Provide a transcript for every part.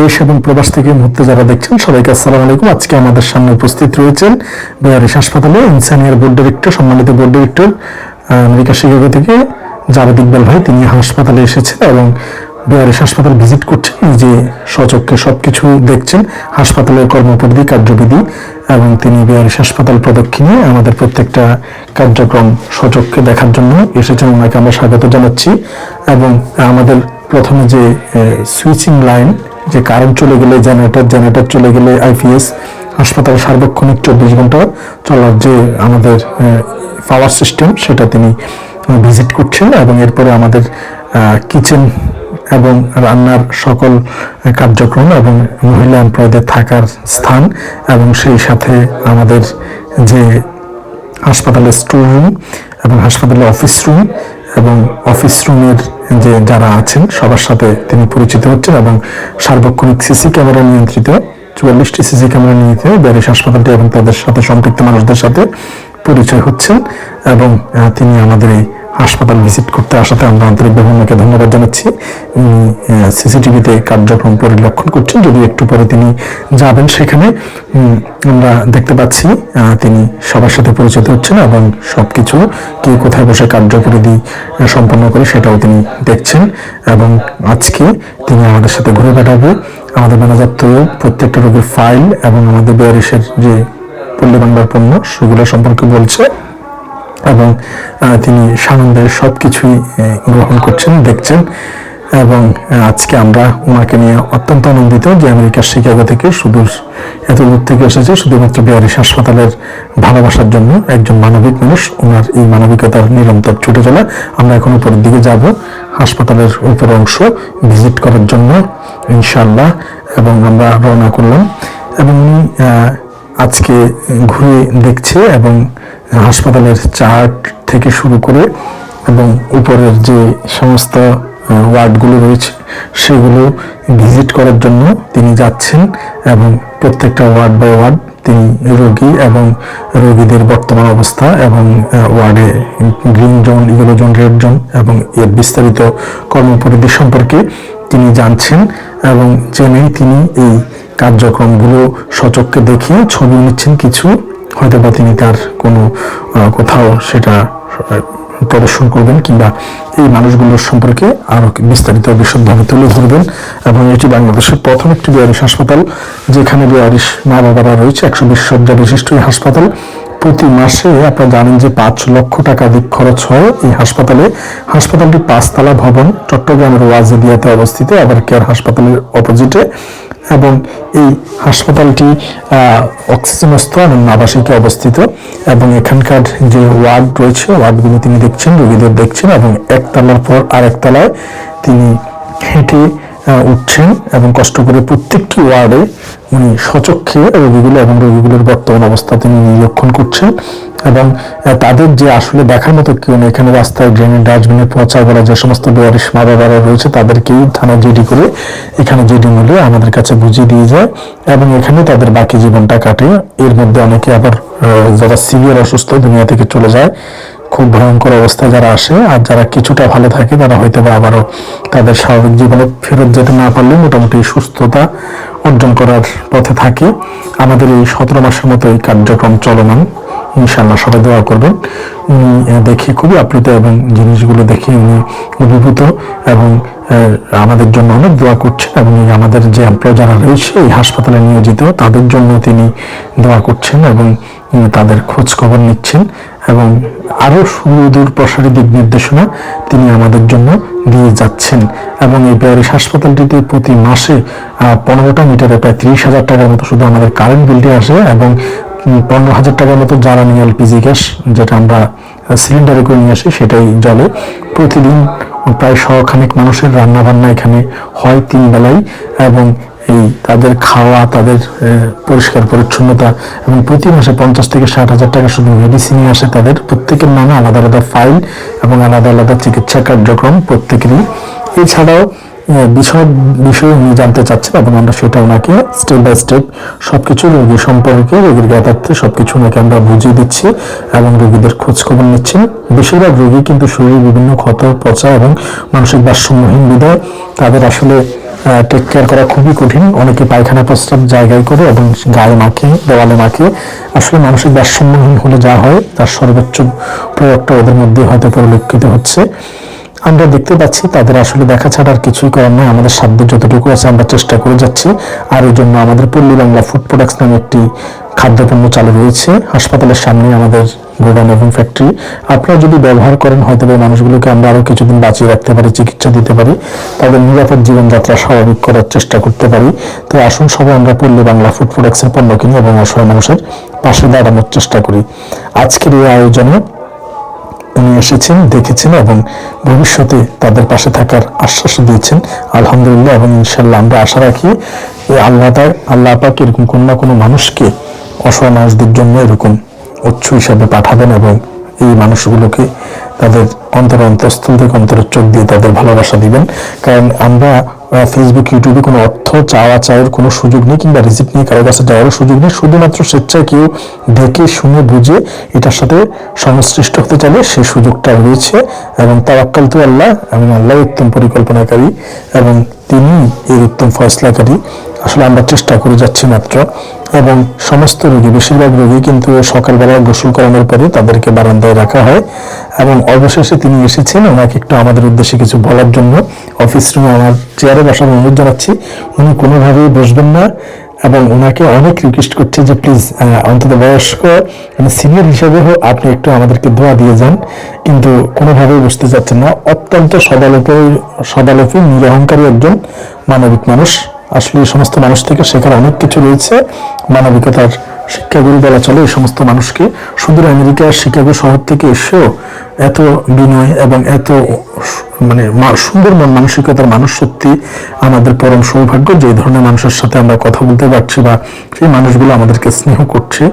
দেশ এবং প্রবাস থেকে যারা দেখছেন, সবাইকে আসসালামু আলাইকুম। আজকে আমাদের সামনে উপস্থিত রয়েছেন হাসপাতালে ইনসানিয়ার সম্মানিত আমেরিকা থেকে ভাই। তিনি হাসপাতালে এসেছেন এবং বেয়ারিশ হাসপাতাল ভিজিট করছেন। নিজে সচক্ষে সবকিছু দেখছেন, হাসপাতালের কর্মপরিধি, কার্যবিধি এবং তিনি বেয়ারিশ হাসপাতাল প্রদক্ষিণে আমাদের প্রত্যেকটা কার্যক্রম সচক্ষে দেখার জন্য এসেছেন। ওনাকে আমরা স্বাগত জানাচ্ছি এবং আমাদের প্রথমে যে সুইচিং লাইন যে কারেন্ট চলে গেলে জেনারেটর জেনারেটর চলে গেলে আইপিএস হাসপাতাল সার্বক্ষণিক চব্বিশ ঘণ্টা চলার যে আমাদের পাওয়ার সিস্টেম সেটা তিনি ভিজিট করছেন এবং এরপরে আমাদের কিচেন এবং রান্নার সকল কার্যক্রম এবং মহিলা এমপ্লয়ীদের থাকার স্থান এবং সেই সাথে আমাদের যে হাসপাতালের স্টোর রুম এবং হাসপাতালের অফিস রুম এবং অফিস রুমের যে যারা আছেন, সবার সাথে তিনি পরিচিত হচ্ছেন এবং সার্বক্ষণিক সিসি ক্যামেরা নিয়ন্ত্রিত, চুয়াল্লিশটি সিসি ক্যামেরা নিয়ন্ত্রিত ব্যারিস হাসপাতালটি এবং তাদের সাথে সম্পৃক্ত মানুষদের সাথে পরিচয় হচ্ছেন এবং তিনি আমাদের এই হাসপাতাল ভিজিট করতে আসাতে আমরা আন্তরিকভাবে ওনাকে ধন্যবাদ জানাচ্ছি। উনি সিসিটিভিতে কার্যক্রম পরিলক্ষণ করছেন, যদি একটু পরে তিনি যাবেন সেখানে। আমরা দেখতে পাচ্ছি তিনি সবার সাথে পরিচিত হচ্ছেন এবং সবকিছু কে কোথায় বসে কার্যপরিধি সম্পন্ন করে সেটাও তিনি দেখছেন। এবং আজকে তিনি আমাদের সাথে ঘুরে বেড়াবে। আমাদের ম্যানেজার তো প্রত্যেকটা রোগীর ফাইল এবং আমাদের বেয়ারিশের যে পল্লী বাংলার পণ্য, সেগুলো সম্পর্কে বলছে। এবং তিনি সানন্দের সব কিছুই গ্রহণ করছেন, দেখছেন এবং আজকে আমরা ওনাকে নিয়ে অত্যন্ত আনন্দিত যে আমেরিকার শিকাগো থেকে সুদূর, এত দূর থেকে এসেছে, শুধুমাত্র বিহারিস হাসপাতালের ভালোবাসার জন্য একজন মানবিক মানুষ ওনার এই মানবিকতার নিরন্তর ছুটে চলা। আমরা এখন উপরের দিকে যাব, হাসপাতালের উপর অংশ ভিজিট করার জন্য ইনশাল্লাহ এবং আমরা রওনা করলাম। এবং উনি আজকে ঘুরে দেখছে এবং হাসপাতালের চার্ট থেকে শুরু করে এবং উপরের যে সমস্ত ওয়ার্ডগুলো রয়েছে, সেগুলো ভিজিট করার জন্য তিনি যাচ্ছেন এবং প্রত্যেকটা ওয়ার্ড বাই ওয়ার্ড তিনি রোগী এবং রোগীদের বর্তমান অবস্থা এবং ওয়ার্ডে green zone, yellow zone, red zone এবং এর বিস্তারিত কর্মপরিধি সম্পর্কে তিনি জানছেন এবং জেনেই তিনি এই কার্যক্রমগুলো সচক্ষে দেখিয়ে ছবি নিচ্ছেন কিছু হয়তো বা তিনি তার কোনো কোথাও সেটা প্রদর্শন করবেন কিংবা এই মানুষগুলোর সম্পর্কে আরও বিস্তারিত বিশদভাবে তুলে ধরবেন এবং এটি বাংলাদেশের প্রথম একটি বেয়ারিশ হাসপাতাল, যেখানে বেয়ারিশ মা বাবারা রয়েছে, একশো বিশ শয্যা বিশিষ্ট হাসপাতাল। প্রতি মাসে আপনারা জানেন যে পাঁচ লক্ষ টাকা দিক খরচ হয় এই হাসপাতালে। হাসপাতালটি পাঁচতলা ভবন চট্টগ্রামের ওয়াজেদিয়াতে অবস্থিত, আবার কেয়ার হাসপাতালের অপোজিটে। এবং এই হাসপাতালটি অক্সিজেনস্থ এবং আবাসিকে অবস্থিত। এবং এখানকার যে ওয়ার্ড রয়েছে, ওয়ার্ডগুলো তিনি দেখছেন, রোগীদের দেখছেন এবং একতলার পর আরেকতলায় তিনি হেঁটে উঠছেন এবং কষ্ট করে প্রত্যেকটি ওয়ার্ডে উনি সচক্ষে রোগীগুলো এবং রোগীগুলোর বর্তমান অবস্থা তিনি নিরীক্ষণ করছেন এবং তাদের যে আসলে দেখার মতো কেউ নেই। এখানে রাস্তায় ড্রেনের ডাস্টবিনে পচা বলা যে সমস্ত বেয়ারিশ মা বাবারা রয়েছে, তাদেরকেই থানা জিডি করে এখানে জিডি মূল্যে আমাদের কাছে বুঝিয়ে দিয়ে যায় এবং এখানে তাদের বাকি জীবনটা কাটে। এর মধ্যে অনেকে আবার যারা সিভিয়ার অসুস্থ দুনিয়া থেকে চলে যায় খুব ভয়ঙ্কর অবস্থা যারা আসে আর যারা কিছুটা ভালো থাকে তারা হয়তো বা আবারও তাদের স্বাভাবিক জীবনে ফেরত যেতে না পারলে মোটামুটি সুস্থতা অর্জন করার পথে থাকে। আমাদের এই সতেরো মাসের মতো এই কার্যক্রম চলমান। ইনশাল্লাহ সবাই দোয়া করবেন। উনি দেখে খুবই আপ্লুত এবং জিনিসগুলো দেখে উনি অভিভূত এবং আমাদের জন্য অনেক দোয়া করছেন এবং আমাদের যে এমপ্লয় যারা রয়েছে এই হাসপাতালে নিয়োজিত, তাদের জন্য তিনি দোয়া করছেন এবং তাদের খোঁজ খবর নিচ্ছেন এবং আরও সুদূর প্রসারী দিক নির্দেশনা তিনি আমাদের জন্য দিয়ে যাচ্ছেন। এবং এই প্যারিস হাসপাতালটিতে প্রতি মাসে পনেরোটা মিটারে প্রায় ত্রিশ হাজার টাকার মতো শুধু আমাদের কারেন্ট বিলটি আসে এবং পনেরো হাজার টাকার মতো জ্বালানি এলপিজি গ্যাস যেটা আমরা সিলিন্ডারে করে নিয়ে আসি, সেটাই জলে প্রতিদিন প্রায় শখানেক মানুষের রান্না বান্না এখানে হয় তিন বেলায় এবং এই তাদের খাওয়া, তাদের পরিষ্কার পরিচ্ছন্নতা এবং প্রতি মাসে পঞ্চাশ থেকে ষাট হাজার টাকা শুধু মেডিসিনে আসে তাদের। প্রত্যেকের নামে আলাদা আলাদা ফাইল এবং আলাদা আলাদা চিকিৎসা কার্যক্রম প্রত্যেকেরই। এছাড়াও আহ, বিষয় উনি জানতে চাচ্ছেন এবং আমরা সেটা ওনাকে স্টেপ বাই স্টেপ সবকিছু রোগী সম্পর্কে রোগীর জ্ঞাতার্থে সবকিছু ওনাকে আমরা বুঝিয়ে দিচ্ছি এবং রোগীদের খোঁজখবর নিচ্ছেন। বেশিরভাগ রোগী কিন্তু শরীরে বিভিন্ন ক্ষত পচা এবং মানসিক ভারসাম্যহীন বিদায়। তাদের আসলে টেক কেয়ার করা খুবই কঠিন। অনেকে পায়খানা প্রস্তাব জায়গায় করে এবং গায়ে মাখে দেওয়ালে মাখে। আসলে মানসিক ভারসাম্যহীন হলে যা হয় তার সর্বোচ্চ প্রয়োগটা ওদের মধ্যে হয়তো পরিলক্ষিত হচ্ছে। আমরা দেখতে পাচ্ছি তাদের আসলে দেখা ছাড়া আর কিছুই করার নয় আমাদের সাধ্য যতটুকু আছে আমরা চেষ্টা করে যাচ্ছি। আর এই জন্য আমাদের পল্লী বাংলা ফুড প্রোডাক্টস নামে একটি খাদ্যপণ্য চালু রয়েছে হাসপাতালের সামনে আমাদের গোডাউন এবং ফ্যাক্টরি। আপনারা যদি ব্যবহার করেন, হয়তো এই মানুষগুলোকে আমরা আরও কিছুদিন বাঁচিয়ে রাখতে পারি, চিকিৎসা দিতে পারি। তাদের নিরাপদ জীবনযাত্রা স্বাভাবিক করার চেষ্টা করতে পারি। তো আসুন সবাই আমরা পল্লী বাংলা ফুড প্রোডাক্টসের পণ্য কিনি এবং অসহায় মানুষের পাশে দাঁড়ানোর চেষ্টা করি। আজকের এই আয়োজনে উনি এসেছেন, দেখেছেন এবং ভবিষ্যতে তাদের পাশে থাকার আশ্বাস দিয়েছেন। আলহামদুলিল্লাহ এবং ইনশাল্লাহ আমরা আশা রাখি এই আল্লাহ আল্লাহ পাক এরকম কোনো না কোনো মানুষকে অসহায় মানুষদের জন্য এরকম উৎস হিসাবে পাঠাবেন এবং এই মানুষগুলোকে তাদের অন্তর অন্তঃস্থল থেকে অন্তরের চোখ দিয়ে তাদের ভালোবাসা দিবেন। কারণ আমরা ফেসবুক ইউটিউবে কোনো অর্থ চাওয়া চাওয়ার কোনো সুযোগ নেই কিংবা রিসিপ্ট নিয়ে কারও কাছে যাওয়ারও সুযোগ নেই। শুধুমাত্র স্বেচ্ছায় কেউ দেখে, শুনে, বুঝে এটার সাথে সংশ্লিষ্ট হতে চাইলে সেই সুযোগটা রয়েছে এবং তাওয়াক্কাল তো আল্লাহ, এবং আল্লাহ উত্তম পরিকল্পনাকারী এবং তিনি এর উত্তম ফয়সলাকারী। আসলে আমরা চেষ্টা করে যাচ্ছি মাত্র। এবং সমস্ত রোগী, বেশিরভাগ রোগী কিন্তু সকালবেলা গোসল করানোর পরে তাদেরকে বারান্দায় রাখা হয়। এবং অবশেষে তিনি এসেছেন ওনাকে একটু আমাদের উদ্দেশ্যে কিছু বলার জন্য। অফিস রুমে আমার চেয়ারে বসার অনুরোধ জানাচ্ছি। উনি কোনোভাবেই বসবেন না এবং ওনাকে অনেক রিকোয়েস্ট করছে যে, প্লিজ অন্তত বয়স্ক মানে সিনিয়র হিসেবে হোক, আপনি একটু আমাদেরকে দোয়া দিয়ে যান। কিন্তু কোনোভাবেই বুঝতে চাচ্ছেন না। অত্যন্ত সদালোপী সদালোপী, নিরহংকারী একজন মানবিক মানুষ। আসলে সমস্ত মানুষ থেকে শেখার অনেক কিছু রয়েছে মানবিকতার শিক্ষাগুরু বলা চলে এই সমস্ত মানুষকে। সুদূর আমেরিকার শিকাগো শহর থেকে এসেও এত বিনয় এবং এত মানে সুন্দর মন, মানসিকতার মানুষ সত্যি আমাদের পরম সৌভাগ্য যে ধরনের মানুষের সাথে আমরা কথা বলতে পারছি বা সেই মানুষগুলো আমাদেরকে স্নেহ করছে।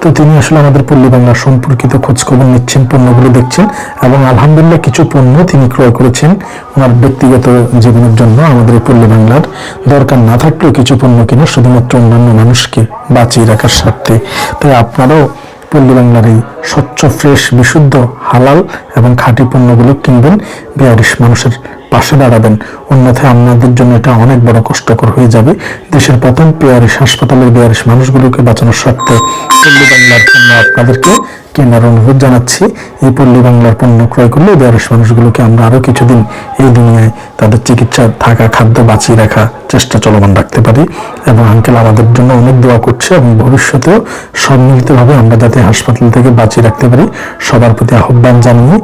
তো তিনি আসলে আমাদের পল্লী বাংলা সম্পর্কিত খোঁজখবর নিচ্ছেন, পণ্যগুলো দেখছেন এবং আলহামদুলিল্লাহ কিছু পণ্য তিনি ক্রয় করেছেন ওনার ব্যক্তিগত জীবনের জন্য আমাদের পল্লী বাংলার দরকার না থাকলেও কিছু পণ্য কিনে শুধুমাত্র অন্যান্য মানুষকে বাঁচিয়ে রাখার স্বার্থে। তাই আপনারাও পল্লী বাংলার এই স্বচ্ছ, ফ্রেশ, বিশুদ্ধ, হালাল এবং খাঁটি পণ্যগুলো কিনবেন, বিয়ারিশ মানুষের পাশে দাঁড়াবেন। অন্যথায় আপনাদের জন্য এটা অনেক বড় কষ্টকর হয়ে যাবে। দেশের প্রথম পেয়ারিশ হাসপাতালের বিয়ারিশ মানুষগুলোকে বাঁচানোর স্বার্থে পল্লী বাংলার জন্য আপনাদেরকে কেনার অনুরোধ জানাচ্ছি, এই পল্লী বাংলার পণ্য ক্রয় করলে বেয়ারিশ মানুষগুলোকে আমরা আরও কিছুদিন এই দুনিয়ায় তাদের চিকিৎসা, থাকা, খাদ্য বাঁচিয়ে রাখা চেষ্টা চলমান রাখতে পারি। এবং আঙ্কেল আমাদের জন্য অনেক দোয়া করছে এবং ভবিষ্যতেও সম্মিলিতভাবে আমরা যাতে হাসপাতাল থেকে বাঁচিয়ে রাখতে পারি, সবার প্রতি আহ্বান জানিয়ে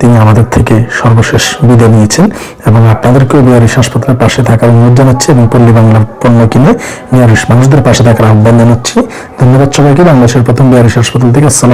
তিনি আমাদের থেকে সর্বশেষ বিদায় নিয়েছেন। এবং আপনাদেরকেও বিহারিস হাসপাতালের পাশে থাকার অনুরোধ জানাচ্ছি এবং পল্লী বাংলার পণ্য কিনে বিহারিস মানুষদের পাশে থাকার আহ্বান জানাচ্ছি। ধন্যবাদ সবাইকে, বাংলাদেশের প্রথম বিহারিস হাসপাতাল থেকে